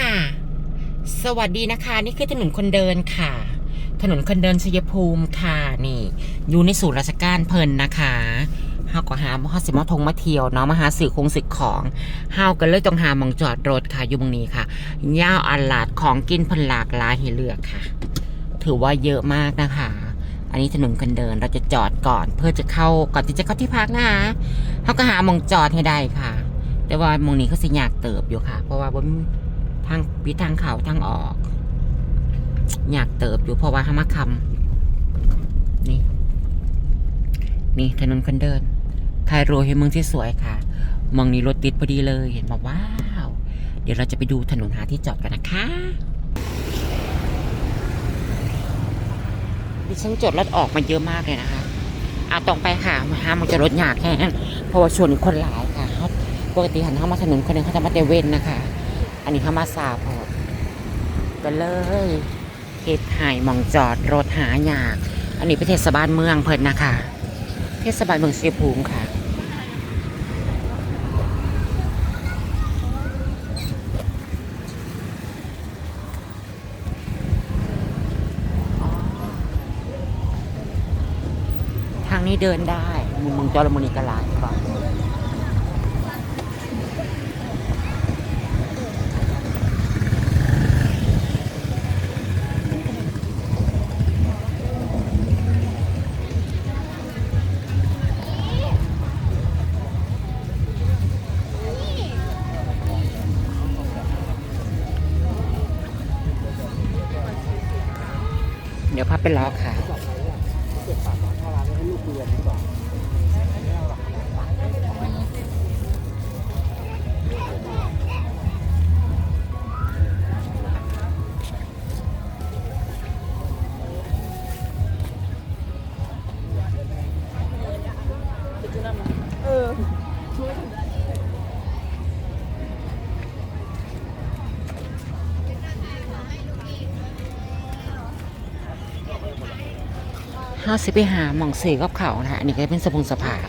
ค่ะ สวัสดีนะคะ นี่คือถนนคนเดินค่ะ ถนนคนเดินชัยภูมิค่ะนี่ อยู่ในศูนย์ราชการเพลินนะคะเฮาก็หาฮอดสิมาทงมาเที่ยวเนาะมาหาสื่อคงสึกของเฮาก็เลยต้องหามองจอดรถค่ะอยู่ตรงนี้ค่ะย่าอันลาดของกินเพนหลากหลายให้เลือกค่ะ ถือว่าเยอะมากนะคะ อันนี้ถนนคนเดินเราจะจอดก่อน เพื่อจะเข้าก่อนที่จะเข้าที่พักนะคะเขาก็หามองจอดให้ได้ค่ะ แต่ว่ามองนี้ก็สิยากเติบอยู่ค่ะ เพราะว่าบ่มี ทางวิทางเขาทางออก อยากเติบอยู่เพราะว่าห้ามาคำนี่ นี่ถนนคนเดินถ่ายรูปให้เมืองที่สวยค่ะ มองนี้รถติดพอดีเลยเห็นบอกว้าว เดี๋ยวเราจะไปดูถนนหาที่จอดกันนะคะดิฉันจดรถออกมาเยอะมากเลยนะคะเอาตรงไปค่ะมาหามันจะรถหยากแค่นั้นเพราะว่าชนคนหลายค่ะปกติหันเข้ามาถนนคนหนึงเขาจะมาเตเว่นนะคะ นนี้เขามาซาพอดกันเลยเขตหายมองจอดรถหายาก อันนี้ป็นเทศบาลเมืองเพิ่นนะคะ เทศบาลเมืองเชัยภูมิค่ะทางนี้เดินได้มุมเมืองจอรมนีกลาดก่อน ดี๋ยวพับไปล็อค่ะห้าาสิบไปหาหม่องสีกับเขานะฮะอันนี้ก็เป็นสะพงสะพาเ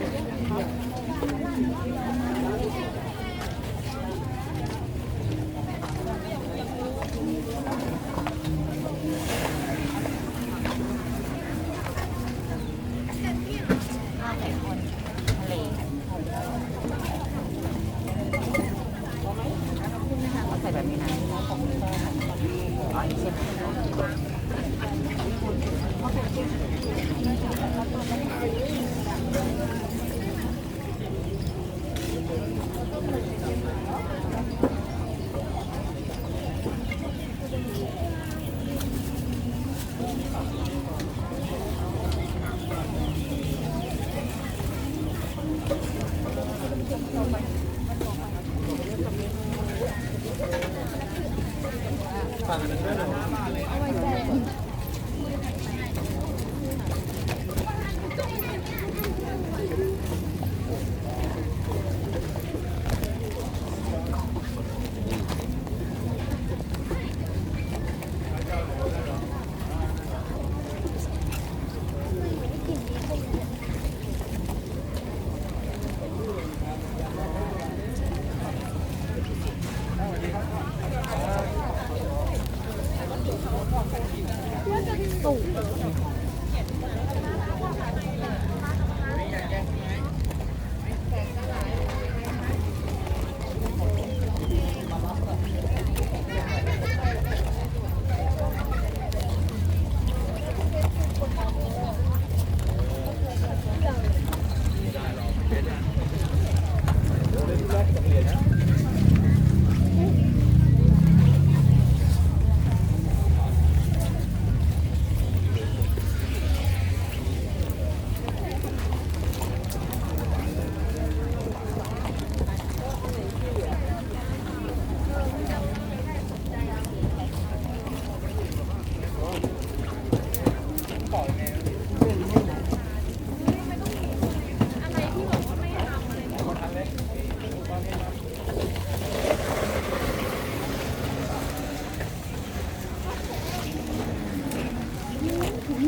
ใส่แบบนี้นะ 看 don't. อั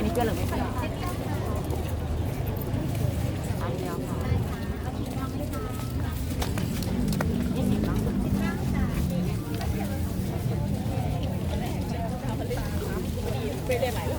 นนี้เกลือหรือไม่เกลืออันเดียวค่ะยี่สิบเนาะไปได้ไหม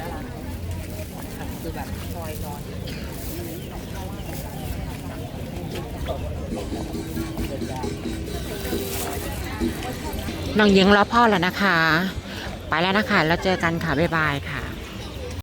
น้าร้านคือแบบคอยนอนน้องยิงรอพ่อแล้วนะคะ ไปแล้วนะคะ แล้วเจอกันค่ะ บ๊ายบายค่ะ